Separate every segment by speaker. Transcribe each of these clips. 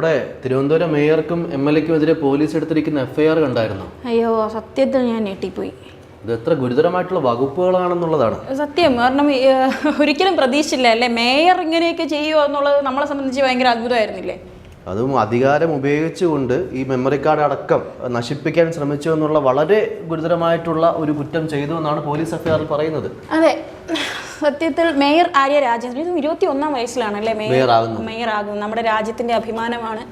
Speaker 1: നമ്മുടെ തിരുവനന്തപുരം മേയർക്കും M L എക്കും എതിരെ പോലീസ് എടുത്തിരിക്കുന്ന എഫ്ഐആർ കണ്ടായിരുന്നു?
Speaker 2: അയ്യോ സത്യത്തിൽ ഞാൻ ഞെട്ടിപ്പോയി.
Speaker 1: ഇത് എത്ര ഗുരുതരമായിട്ടുള്ള വകുപ്പുകളാണെന്നുള്ളതാണ്.
Speaker 2: സത്യം കാരണം ഒരിക്കലും പ്രതീക്ഷിച്ചില്ല അല്ലേ? മേയർ ഇങ്ങനെയൊക്കെ ചെയ്യുമോ എന്നുള്ളത് നമ്മളെ സംബന്ധിച്ച് ഭയങ്കര അത്ഭുതമായിരുന്നില്ലേ?
Speaker 1: അതും അധികാരം ഉപയോഗിച്ചുകൊണ്ട് ഈ മെമ്മറി കാർഡ് അടക്കം നശിപ്പിക്കാൻ ശ്രമിച്ചു എന്നുള്ള വളരെ ഗുരുതരമായിട്ടുള്ള ഒരു കുറ്റം ചെയ്തു എന്നാണ് പോലീസ് എഫ്ഐആറിൽ പറയുന്നത്.
Speaker 2: അതെ സത്യത്തിൽ മേയർ ആര്യ രാജേന്ദ്രൻ ഇതും ഇരുപത്തി ഒന്നാം വയസ്സിലാണ് അല്ലേ
Speaker 1: മേയർ?
Speaker 2: മേയർ
Speaker 1: ആകുന്നത്.
Speaker 2: മേയർ ആകുന്നത് നമ്മുടെ രാജ്യത്തിന്റെ അഭിമാനമാണ്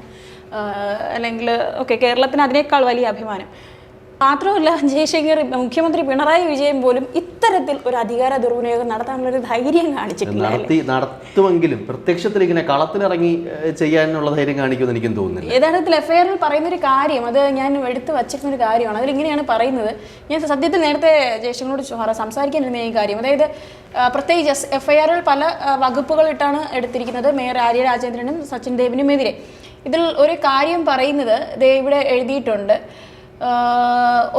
Speaker 2: അല്ലെങ്കിൽ ഓക്കെ കേരളത്തിന് അതിനേക്കാൾ വലിയ അഭിമാനം. മാത്രമല്ല ജയശങ്കർ മുഖ്യമന്ത്രി പിണറായി വിജയൻ പോലും ഇത്തരത്തിൽ ഒരു അധികാര ദുർവിനിയോഗം നടത്താനുള്ള ഒരു ധൈര്യം കാണിച്ചിട്ടില്ല അല്ലേ?
Speaker 1: നടത്തി നടത്തുമെങ്കിലും പ്രത്യക്ഷത്തിൽ ഇങ്ങനെ കളത്തിലിറങ്ങി ചെയ്യാനുള്ള ധൈര്യം കാണിക്കുമെന്ന് എനിക്കും തോന്നുന്നില്ല.
Speaker 2: യഥാർത്ഥത്തിൽ എഫ്ഐആറിൽ പറയുന്ന ഒരു കാര്യം അത് ഞാൻ എടുത്തു വച്ചിരുന്ന ഒരു കാര്യമാണ്. അതിലിങ്ങനെയാണ് പറയുന്നത്. ഞാൻ സത്യത്തിൽ നേരത്തെ ജയശങ്കറോട് സംസാരിക്കാനിരുന്ന ഈ കാര്യം. അതായത് പ്രത്യേകിച്ച് എഫ്ഐആറിൽ പല വകുപ്പുകൾ ഇട്ടാണ് എടുത്തിരിക്കുന്നത്. മേയർ ആര്യ രാജേന്ദ്രനും സച്ചിൻ ദേവിനുമെതിരെ. ഇതിൽ ഒരു കാര്യം പറയുന്നത് ദേ ഇവിടെ എഴുതിയിട്ടുണ്ട്.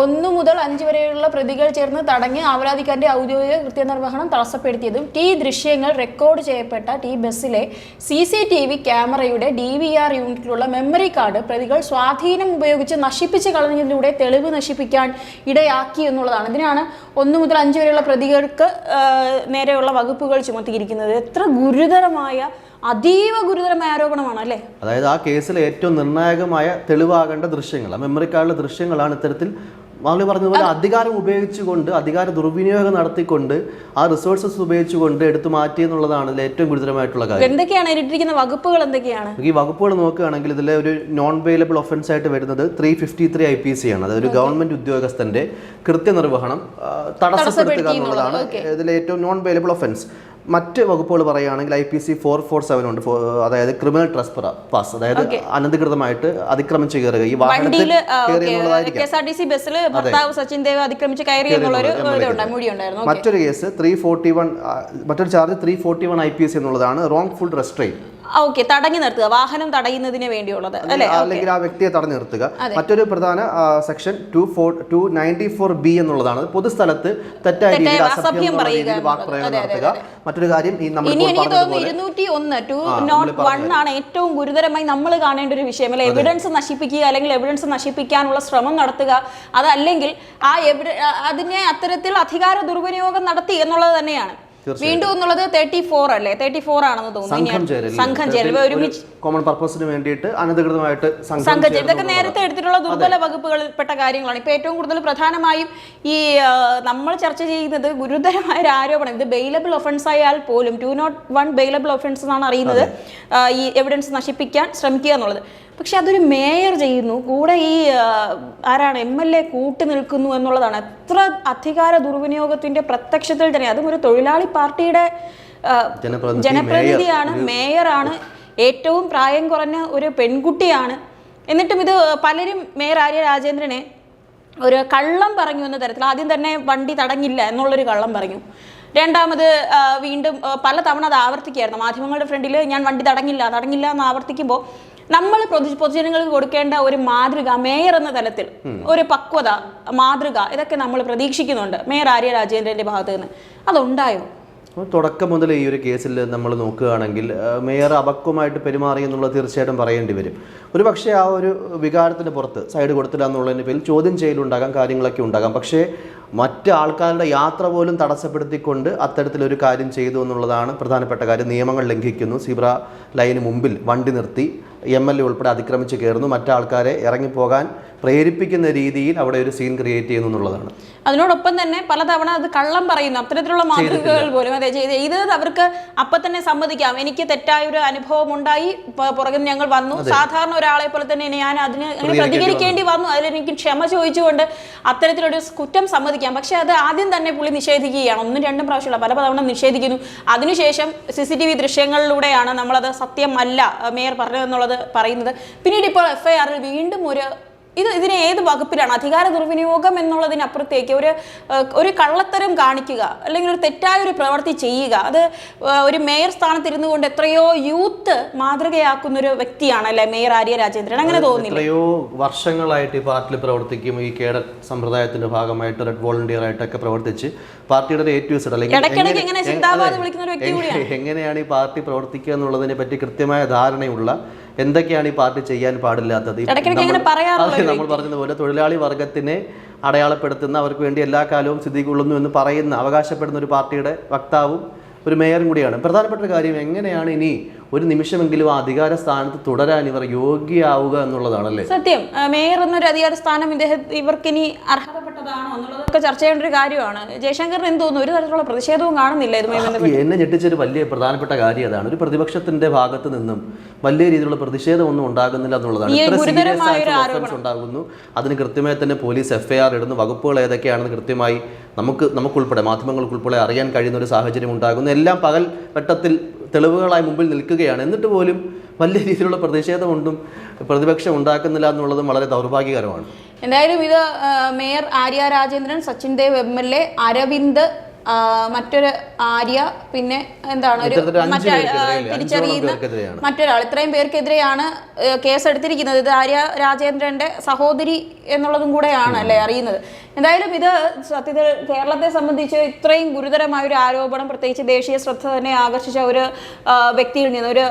Speaker 2: ഒന്ന് മുതൽ അഞ്ച് വരെയുള്ള പ്രതികൾ ചേർന്ന് തടഞ്ഞ് അപരാധിക്കാരന്റെ ഔദ്യോഗിക കൃത്യനിർവഹണം തടസ്സപ്പെടുത്തിയതും ടി ദൃശ്യങ്ങൾ റെക്കോർഡ് ചെയ്യപ്പെട്ട ടി ബസ്സിലെ സി സി ടി വി ക്യാമറയുടെ ഡി വി ആർ യൂണിറ്റിലുള്ള മെമ്മറി കാർഡ് പ്രതികൾ സ്വാധീനം ഉപയോഗിച്ച് നശിപ്പിച്ച് കളഞ്ഞതിലൂടെ തെളിവ് നശിപ്പിക്കാൻ ഇടയാക്കി എന്നുള്ളതാണ്. ഇതിനാണ് ഒന്നു മുതൽ അഞ്ച് വരെയുള്ള പ്രതികൾക്ക് നേരെയുള്ള വകുപ്പുകൾ ചുമത്തിയിരിക്കുന്നത്. എത്ര ഗുരുതരമായ അതീവ ഗുരുതരമായ ആരോപണമാണ് അല്ലേ?
Speaker 1: അതായത് ആ കേസിൽ ഏറ്റവും നിർണായകമായ തെളിവാകേണ്ട ദൃശ്യങ്ങൾ ആ മെമ്മറി കാർഡിലെ ദൃശ്യങ്ങളാണ് ഇത്തരത്തിൽ മാളി പറഞ്ഞതുപോലെ അധികാരം ഉപയോഗിച്ചുകൊണ്ട് അധികാര ദുർവിനിയോഗം നടത്തിക്കൊണ്ട് ആ റിസോഴ്സസ് ഉപയോഗിച്ചുകൊണ്ട് എടുത്തു മാറ്റി എന്നുള്ളതാണ് ഇതിൽ ഏറ്റവും ഗുരുതരമായിട്ടുള്ള കാര്യം.
Speaker 2: എന്തൊക്കെയാണ്? ഇട്ടിരിക്കുന്ന വകുപ്പുകൾ എന്തൊക്കെയാണ്?
Speaker 1: ഈ വകുപ്പുകൾ നോക്കുകയാണെങ്കിൽ ഇതിലെ ഒരു നോൺ വെയിലബിൾ ഒഫൻസ് ആയിട്ട് വരുന്നത് three fifty three I P C ആണ്. അതായത് ഒരു ഗവൺമെന്റ് ഉദ്യോഗസ്ഥന്റെ കൃത്യനിർവഹണം തടസ്സപ്പെടുത്തുക എന്നുള്ളതാണ് ഇതിലെ ഏറ്റവും നോൺ വെയിലബിൾ ഒഫൻസ് മറ്റ് വകുപ്പുകൾ പറയുകയാണെങ്കിൽ I P C four four seven ഉണ്ട്. അതായത് ക്രിമിനൽ ട്രസ്പറ പാസ് അതായത് അനധികൃതമായിട്ട് അതിക്രമിച്ച് കയറുക. ഈ വാഹനത്തിൽ മറ്റൊരു കേസ് ത്രീ ഫോർട്ടി വൺ മറ്റൊരു charge three forty one I P S എന്നുള്ളതാണ്. റോങ് ഫുൾ റെസ്ട്രെയിൻ
Speaker 2: ഓക്കെ തടഞ്ഞു നിർത്തുക. വാഹനം തടയുന്നതിന് വേണ്ടിയുള്ളത് അല്ലെ?
Speaker 1: അല്ലെങ്കിൽ ആ വ്യക്തിയെ തടഞ്ഞു നിർത്തുക. മറ്റൊരു പ്രധാന section two four two ninety four B എന്നുള്ളതാണ്. പൊതുസ്ഥലത്ത് തെറ്റായ രീതിയിൽ
Speaker 2: അസഭ്യം പറയുക
Speaker 1: വാക്പ്രയോഗം നടത്തുക. മറ്റൊരു കാര്യം ഈ നമ്മൾ
Speaker 2: ഇനി എനിക്ക് തോന്നുന്നു ഇരുന്നൂറ്റി ഒന്ന് ടു നോട്ട് വൺ ആണ് ഏറ്റവും ഗുരുതരമായി നമ്മൾ കാണേണ്ട ഒരു വിഷയം. അല്ലെ എവിഡൻസ് നശിപ്പിക്കുക അല്ലെങ്കിൽ എവിഡൻസ് നശിപ്പിക്കാനുള്ള ശ്രമം നടത്തുക. അതല്ലെങ്കിൽ ആ എവിഡ അതിനെ അത്തരത്തിൽ അധികാര ദുർവിനിയോഗം നടത്തി എന്നുള്ളത് തന്നെയാണ്. വീണ്ടും എന്നുള്ളത് തേർട്ടി ഫോർ അല്ലേ? തേർട്ടി ഫോർ ആണെന്ന് തോന്നുന്നു
Speaker 1: സംഘം ചേരൽ
Speaker 2: ഒരുമിച്ച്
Speaker 1: കോമൺ പർപ്പസിന് വേണ്ടിയിട്ട് അനധികൃതമായിട്ട് സംഘം ചേരൽ
Speaker 2: ഇതൊക്കെ നേരത്തെ എടുത്തിട്ടുള്ള ദുർബല വകുപ്പുകളിൽപ്പെട്ട കാര്യങ്ങളാണ്. ഇപ്പൊ ഏറ്റവും കൂടുതൽ പ്രധാനമായും ഈ നമ്മൾ ചർച്ച ചെയ്യുന്നത് ഗുരുതരമായ ഒരു ആരോപണം. ഇത് ബെയിലബിൾ ഒഫൻസ് ആയാൽ പോലും two nought one bailable offence എന്നാണ് അറിയുന്നത്. ഈ എവിഡൻസ് നശിപ്പിക്കാൻ ശ്രമിക്കുക എന്നുള്ളത്. പക്ഷെ അതൊരു മേയർ ചെയ്യുന്നു. കൂടെ ഈ ആരാണ് എം എൽ എ കൂട്ടു നിൽക്കുന്നു എന്നുള്ളതാണ്. എത്ര അധികാര ദുർവിനിയോഗത്തിന്റെ പ്രത്യക്ഷത്തിൽ തന്നെ അതും ഒരു തൊഴിലാളി പാർട്ടിയുടെ ജനപ്രതിനിധിയാണ് മേയറാണ് ഏറ്റവും പ്രായം കുറഞ്ഞ ഒരു പെൺകുട്ടിയാണ്. എന്നിട്ടും ഇത് പലരും മേയർ ആര്യ രാജേന്ദ്രനെ ഒരു കള്ളം പറഞ്ഞു എന്ന തരത്തിൽ ആദ്യം തന്നെ വണ്ടി തടഞ്ഞില്ല എന്നുള്ളൊരു കള്ളം പറഞ്ഞു. രണ്ടാമത് വീണ്ടും പല തവണ അത് ആവർത്തിക്കുകയായിരുന്നു. മാധ്യമങ്ങളുടെ ഫ്രണ്ടിൽ ഞാൻ വണ്ടി തടങ്ങില്ല തടഞ്ഞില്ല എന്ന് ആവർത്തിക്കുമ്പോൾ നമ്മൾ പൊതു പൊതുജനങ്ങൾക്ക് കൊടുക്കേണ്ട ഒരു മാതൃക മേയർ എന്ന തലത്തിൽ ഒരു പക്വത മാതൃക ഇതൊക്കെ നമ്മൾ പ്രതീക്ഷിക്കുന്നുണ്ട്. മേയർ ആര്യ രാജേന്ദ്രന്റെ ഭാഗത്ത് നിന്ന്. അതുണ്ടായോ?
Speaker 1: തുടക്കം മുതൽ ഈ ഒരു കേസിൽ നമ്മൾ നോക്കുകയാണെങ്കിൽ മേയർ അപക്വമായിട്ട് പെരുമാറി എന്നുള്ളത് തീർച്ചയായിട്ടും പറയേണ്ടി വരും. ഒരു പക്ഷേ ആ ഒരു വികാരത്തിന് പുറത്ത് സൈഡ് കൊടുത്തില്ല എന്നുള്ളതിന്റെ പേരിൽ ചോദ്യം ചെയ്യലുണ്ടാകാം കാര്യങ്ങളൊക്കെ ഉണ്ടാകാം. പക്ഷേ മറ്റ് ആൾക്കാരുടെ യാത്ര പോലും തടസ്സപ്പെടുത്തിക്കൊണ്ട് അത്തരത്തിലൊരു കാര്യം ചെയ്തു എന്നുള്ളതാണ് പ്രധാനപ്പെട്ട കാര്യം. നിയമങ്ങൾ ലംഘിക്കുന്നു. സീബ്ര ലൈന് മുമ്പിൽ വണ്ടി നിർത്തി. എം എൽ എ ഉൾപ്പെടെ അതിക്രമിച്ച് കയറുന്നു മറ്റാൾക്കാരെ ഇറങ്ങിപ്പോകാൻ പ്രേരിപ്പിക്കുന്ന രീതിയിൽ അവിടെ ഒരു സീൻ ക്രിയേറ്റ് ചെയ്യുന്നു എന്നുള്ളതാണ്.
Speaker 2: അതിനോടൊപ്പം തന്നെ പലതവണ അത് കള്ളം പറയുന്നു. അത്തരത്തിലുള്ള മാതൃകകൾ പോലും. അതെ ചെയ്ത് ഇത് അവർക്ക് അപ്പൊ തന്നെ സമ്മതിക്കാം. എനിക്ക് തെറ്റായ ഒരു അനുഭവം ഉണ്ടായി പുറകിൽ ഞങ്ങൾ വന്നു. സാധാരണ ഒരാളെ പോലെ തന്നെ ഞാൻ അതിന് പ്രതികരിക്കേണ്ടി വന്നു. അതിലെനിക്ക് ക്ഷമ ചോദിച്ചുകൊണ്ട് അത്തരത്തിലൊരു കുറ്റം സമ്മതിക്കാം. പക്ഷെ അത് ആദ്യം തന്നെ പുള്ളി നിഷേധിക്കുകയാണ്. ഒന്നും രണ്ടും പ്രാവശ്യമുള്ള പല തവണ നിഷേധിക്കുന്നു. അതിനുശേഷം സി സി ടി വി ദൃശ്യങ്ങളിലൂടെയാണ് നമ്മളത് സത്യമല്ല മേയർ പറഞ്ഞതെന്നുള്ളത് പറയുന്നത്. പിന്നീട് ഇപ്പോൾ എഫ് ഐ ആറിൽ വീണ്ടും ഒരു ഇത് ഇതിനെ ഏത് വകുപ്പിലാണ്? അധികാര ദുർവിനിയോഗം എന്നുള്ളതിനപ്പുറത്തേക്ക് ഒരു ഒരു കള്ളത്തരം കാണിക്കുക അല്ലെങ്കിൽ ഒരു തെറ്റായ ഒരു പ്രവൃത്തി ചെയ്യുക അത് ഒരു മേയർ സ്ഥാനത്തിരുന്നു കൊണ്ട് എത്രയോ യൂത്ത് മാതൃകയാക്കുന്ന ഒരു വ്യക്തിയാണ് അല്ലെ മേയർ ആര്യ രാജേന്ദ്രൻ? അങ്ങനെ തോന്നുന്നില്ല?
Speaker 1: എത്രയോ വർഷങ്ങളായിട്ട് ഈ പാർട്ടിയിൽ പ്രവർത്തിക്കും ഈ കേഡർ സമ്പ്രദായത്തിന്റെ ഭാഗമായിട്ട് റെഡ് വോളണ്ടിയർ ആയിട്ടൊക്കെ പ്രവർത്തിച്ച് പാർട്ടിയുടെ ഒരു എങ്ങനെയാണ് ഈ പാർട്ടി പ്രവർത്തിക്കുക എന്നുള്ളതിനെ പറ്റി കൃത്യമായ ധാരണയുള്ള എന്തൊക്കെയാണ് ഈ പാർട്ടി ചെയ്യാൻ പാടില്ലാത്തത്? അതെ, നമ്മൾ പറഞ്ഞതുപോലെ തൊഴിലാളി വർഗത്തിനെ അടയാളപ്പെടുത്തുന്ന അവർക്ക് വേണ്ടി എല്ലാ കാലവും സ്ഥിതി കൊള്ളുന്നു എന്ന് പറയുന്ന അവകാശപ്പെടുന്ന ഒരു പാർട്ടിയുടെ വക്താവും ഒരു മേയറും കൂടിയാണ്. പ്രധാനപ്പെട്ട ഒരു കാര്യം എങ്ങനെയാണ് ഇനി ഒരു നിമിഷമെങ്കിലും ആ അധികാര സ്ഥാനത്ത് തുടരാൻ ഇവർ യോഗ്യയാവുക എന്നുള്ളതാണല്ലേ?
Speaker 2: സത്യം. മേയർ എന്നൊരു അധികാര സ്ഥാനം ഇദ്ദേഹം ഇവർക്കിനി അർഹതപ്പെട്ടതാണോ എന്നുള്ളതൊക്കെ ചർച്ച ചെയ്യേണ്ട ഒരു കാര്യമാണ്. ജയശങ്കറിന് എന്ത് തോന്നുന്നു? ഒരു തരത്തിലുള്ള പ്രതിഷേധവും കാണുന്നില്ല ഇതുമായി ബന്ധപ്പെട്ട്.
Speaker 1: എന്നെ ഞെട്ടിച്ചൊരു വലിയ പ്രധാനപ്പെട്ട കാര്യം അതാണ്. ഒരു പ്രതിപക്ഷത്തിന്റെ ഭാഗത്ത് നിന്നും വലിയ രീതിയിലുള്ള പ്രതിഷേധമൊന്നും ഉണ്ടാകുന്നില്ല എന്നുള്ളതാണ്. ഉണ്ടാകുന്നു. അതിന് കൃത്യമായി തന്നെ പോലീസ് എഫ്ഐആർ ഇടുന്ന. വകുപ്പുകൾ ഏതൊക്കെയാണെന്ന് കൃത്യമായി നമുക്ക് നമുക്കുൾപ്പെടെ മാധ്യമങ്ങൾക്കുൾപ്പെടെ അറിയാൻ കഴിയുന്ന ഒരു സാഹചര്യം ഉണ്ടാകുന്നു. എല്ലാം പകൽ വെട്ടത്തിൽ തെളിവുകളായി മുമ്പിൽ നിൽക്കുകയാണ്. എന്നിട്ട് പോലും വലിയ രീതിയിലുള്ള പ്രതിഷേധമൊന്നും പ്രതിപക്ഷം ഉണ്ടാക്കുന്നില്ല എന്നുള്ളതും വളരെ ദൗർഭാഗ്യകരമാണ്.
Speaker 2: എന്തായാലും ഇത് mayor Arya Rajendran Sachin Dev M L A Aravind മറ്റൊരു ആര്യ പിന്നെ എന്താണ് ഒരു മറ്റേ? തിരിച്ചറിയുന്ന മറ്റൊരാൾ. ഇത്രയും പേർക്കെതിരെയാണ് കേസ് എടുത്തിരിക്കുന്നത് ഇത് ആര്യ രാജേന്ദ്രന്റെ സഹോദരി എന്നുള്ളതും കൂടെയാണ് അല്ലേ അറിയുന്നത്. എന്തായാലും ഇത് സത്യത്തിൽ കേരളത്തെ സംബന്ധിച്ച് ഇത്രയും ഗുരുതരമായ ഒരു ആരോപണം പ്രത്യേകിച്ച് ദേശീയ ശ്രദ്ധ തന്നെ ആകർഷിച്ച ഒരു വ്യക്തിയിൽ നിന്ന് ഒരു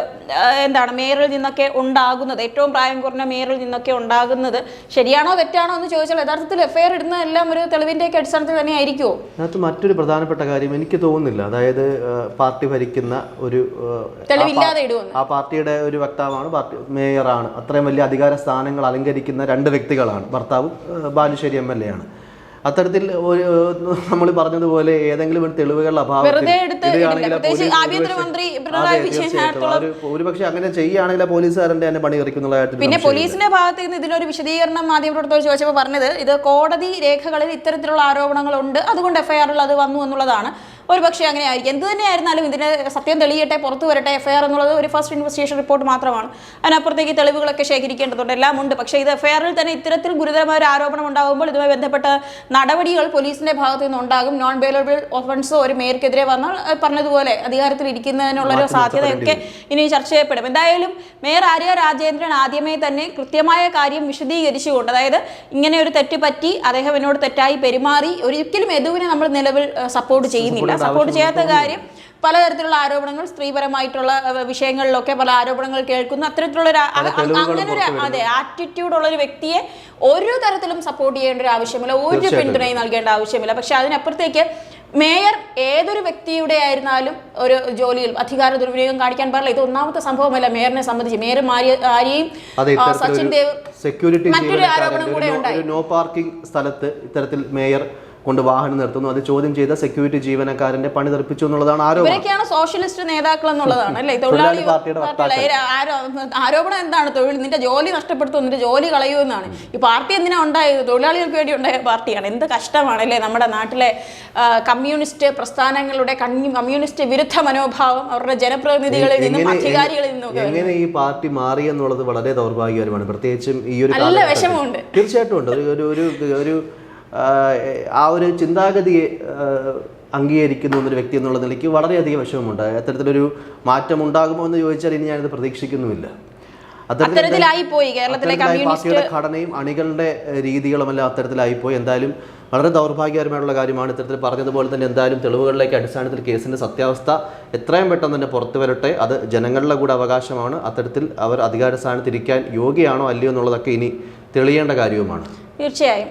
Speaker 2: എന്താണ് മേയറിൽ നിന്നൊക്കെ ഉണ്ടാകുന്നത് ഏറ്റവും പ്രായം കുറഞ്ഞ മേയറിൽ നിന്നൊക്കെ ഉണ്ടാകുന്നത് ശരിയാണോ തെറ്റാണോ എന്ന് ചോദിച്ചാൽ യഥാർത്ഥത്തിൽ എഫ്ഐആർ ഇടുന്നതെല്ലാം ഒരു തെളിവിന്റെയൊക്കെ അടിസ്ഥാനത്തിൽ തന്നെ ആയിരിക്കുമോ
Speaker 1: മറ്റൊരു പ്രധാനപ്പെട്ട കാര്യം എനിക്ക് തോന്നുന്നില്ല. അതായത് പാർട്ടി ഭരിക്കുന്ന ഒരു ആ, പാർട്ടിയുടെ ഒരു വക്താവാണ് പാർട്ടി മേയറാണ്. അത്രയും വലിയ അധികാര സ്ഥാനങ്ങൾ അലങ്കരിക്കുന്ന രണ്ട് വ്യക്തികളാണ്. ഭർത്താവും ബാലുശ്ശേരി എം എൽ എ ആണ്. അത്തരത്തിൽ ഒരു നമ്മൾ പറഞ്ഞതുപോലെ ഏതെങ്കിലും ഒരു തെളിവുകളുടെ
Speaker 2: അഭാവം
Speaker 1: ഒരുപക്ഷെ- അങ്ങനെ ചെയ്യുകയാണെങ്കിൽ പോലീസുകാരന്റെ തന്നെ പണി കറിക്കുന്നുള്ള
Speaker 2: പിന്നെ പോലീസിന്റെ ഭാഗത്ത് നിന്ന് ഇതിനൊരു വിശദീകരണം മാധ്യമപ്രവർത്തകർ ചോദിച്ചപ്പോൾ പറഞ്ഞത് ഇത് കോടതി രേഖകളിൽ ഇത്തരത്തിലുള്ള ആരോപണങ്ങളുണ്ട്. അതുകൊണ്ട് എഫ്ഐആറിൽ അത് വന്നു എന്നുള്ളതാണ്. ഒരു പക്ഷേ അങ്ങനെ ആയിരിക്കും. എന്ത് തന്നെയായിരുന്നാലും ഇതിന് സത്യം തെളിയട്ടെ പുറത്തു വരട്ടെ എഫ്ഐആർ എന്നുള്ളത് ഒരു ഫസ്റ്റ് ഇൻവെസ്റ്റിഗേഷൻ റിപ്പോർട്ട് മാത്രമാണ്. അതിനപ്പുറത്തേക്ക് തെളിവുകളൊക്കെ ശേഖരിക്കേണ്ടതുണ്ട്. എല്ലാം ഉണ്ട്. പക്ഷേ ഇത് എഫ്ഐആറിൽ തന്നെ ഇത്തരത്തിൽ ഗുരുതരമായ ഒരു ആരോപണം ഉണ്ടാകുമ്പോൾ ഇതുമായി ബന്ധപ്പെട്ട നടപടികൾ പോലീസിന്റെ ഭാഗത്തു നിന്നുണ്ടാകും നോൺ ബെയിലബിൾ ഒഫൻസോ ഒരു മേയർക്കെതിരെ വന്നാൽ പറഞ്ഞതുപോലെ അധികാരത്തിൽ ഇരിക്കുന്നതിനുള്ളൊരു സാധ്യതയൊക്കെ ഇനി ചർച്ച ചെയ്യപ്പെടും. എന്തായാലും മേയർ ആര്യ രാജേന്ദ്രൻ ആദ്യമേ തന്നെ കൃത്യമായ കാര്യം വിശദീകരിച്ചുകൊണ്ട് അതായത് ഇങ്ങനെ ഒരു തെറ്റ് പറ്റി അദ്ദേഹം എന്നോട് തെറ്റായി പെരുമാറി ഒരിക്കലും യദുവിനെ നമ്മൾ നിലവിൽ സപ്പോർട്ട് ചെയ്യുന്നില്ല. സപ്പോർട്ട് ചെയ്യാത്ത കാര്യം പലതരത്തിലുള്ള ആരോപണങ്ങൾ സ്ത്രീപരമായിട്ടുള്ള വിഷയങ്ങളിലൊക്കെ പല ആരോപണങ്ങൾ കേൾക്കുന്നു അത്തരത്തിലുള്ള ഒരു അങ്ങനെ ഒരു അതെ ആറ്റിറ്റ്യൂഡ് ഉള്ള ഒരു വ്യക്തിയെ ഒരു തരത്തിലും സപ്പോർട്ട് ചെയ്യേണ്ട ഒരു ആവശ്യമില്ല ഒരു പിന്തുണയും നൽകേണ്ട ആവശ്യമില്ല. പക്ഷെ അതിനപ്പുറത്തേക്ക് മേയർ ഏതൊരു വ്യക്തിയുടെ ആയിരുന്നാലും ഒരു ജോലിയിൽ അധികാര ദുർവിനിയോഗം കാണിക്കാൻ പാടില്ല. ഇത് ഒന്നാമത്തെ സംഭവമല്ല മേയറിനെ സംബന്ധിച്ച്. മേയർ മാറിയ ആര്യയും സച്ചിൻ ദേവ്
Speaker 1: സെക്യൂരിറ്റി
Speaker 2: മറ്റൊരു ആരോപണം കൂടെ
Speaker 1: ഉണ്ടായി. നോ പാർക്കിംഗ് സ്ഥലത്ത് ഇത്തരത്തിൽ മേയർ കൊണ്ട് വാഹനം നിർത്തുന്നു. അത് ചോദ്യം ചെയ്ത സെക്യൂരിറ്റി ജീവനക്കാരന്റെ പണി തെറിപ്പിച്ചു എന്നുള്ളതാണ് ആരോപണം.
Speaker 2: സോഷ്യലിസ്റ്റ് നേതാക്കൾ എന്നുള്ളതാണ് അല്ലേ? തൊഴിലാളി
Speaker 1: പാർട്ടിയുടെ
Speaker 2: ആരോപണം എന്താണ്? തൊഴിൽ നിന്റെ ജോലി നഷ്ടപ്പെടുത്തും നിന്റെ ജോലി കളയൂ എന്നാണ്. ഈ പാർട്ടി എന്തിനാ ഉണ്ടായത്? തൊഴിലാളികൾക്ക് വേണ്ടി ഉണ്ടായ പാർട്ടിയാണ്. എന്ത് കഷ്ടമാണ് അല്ലേ? നമ്മുടെ നാട്ടിലെ കമ്മ്യൂണിസ്റ്റ് പ്രസ്ഥാനങ്ങളുടെ കമ്മ്യൂണിസ്റ്റ് വിരുദ്ധ മനോഭാവം അവരുടെ ജനപ്രതിനിധികളിൽ നിന്നും അധികാരികളിൽ നിന്നും
Speaker 1: എങ്ങനെ ഈ പാർട്ടി മാറി എന്നുള്ളത് വളരെ ദൗർഭാഗ്യകരമാണ്. പ്രത്യേകിച്ചും ഈ ഒരു.
Speaker 2: വിഷമമുണ്ട്.
Speaker 1: തീർച്ചയായിട്ടും ഉണ്ട്. ഒരു ഒരു ആ, ഒരു ചിന്താഗതിയെ അംഗീകരിക്കുന്ന ഒരു വ്യക്തി എന്നുള്ള നിലയ്ക്ക് വളരെയധികം വിഷമമുണ്ട്. അത്തരത്തിലൊരു മാറ്റം ഉണ്ടാകുമോ എന്ന് ചോദിച്ചാൽ ഇനി ഞാനിത് പ്രതീക്ഷിക്കുന്നുമില്ല.
Speaker 2: അത്തരത്തിലായി പോയി കേരളത്തിലെ
Speaker 1: പാർട്ടിയുടെ ഘടനയും അണികളുടെ രീതികളും എല്ലാം അത്തരത്തിലായി പോയി എന്തായാലും വളരെ ദൗർഭാഗ്യകരമായിട്ടുള്ള കാര്യമാണ് ഇത്തരത്തിൽ പറഞ്ഞതുപോലെ തന്നെ എന്തായാലും തെളിവുകളിലേക്ക് അടിസ്ഥാനത്തിൽ കേസിന്റെ സത്യാവസ്ഥ എത്രയും പെട്ടെന്ന് തന്നെ പുറത്തു വരട്ടെ. അത് ജനങ്ങളുടെ കൂടെ അവകാശമാണ്. അത്തരത്തിൽ അവർ അധികാര സ്ഥാനത്തിരിക്കാൻ യോഗ്യയാണോ അല്ലയോ എന്നുള്ളതൊക്കെ ഇനി തെളിയേണ്ട കാര്യവുമാണ്.
Speaker 2: തീർച്ചയായും.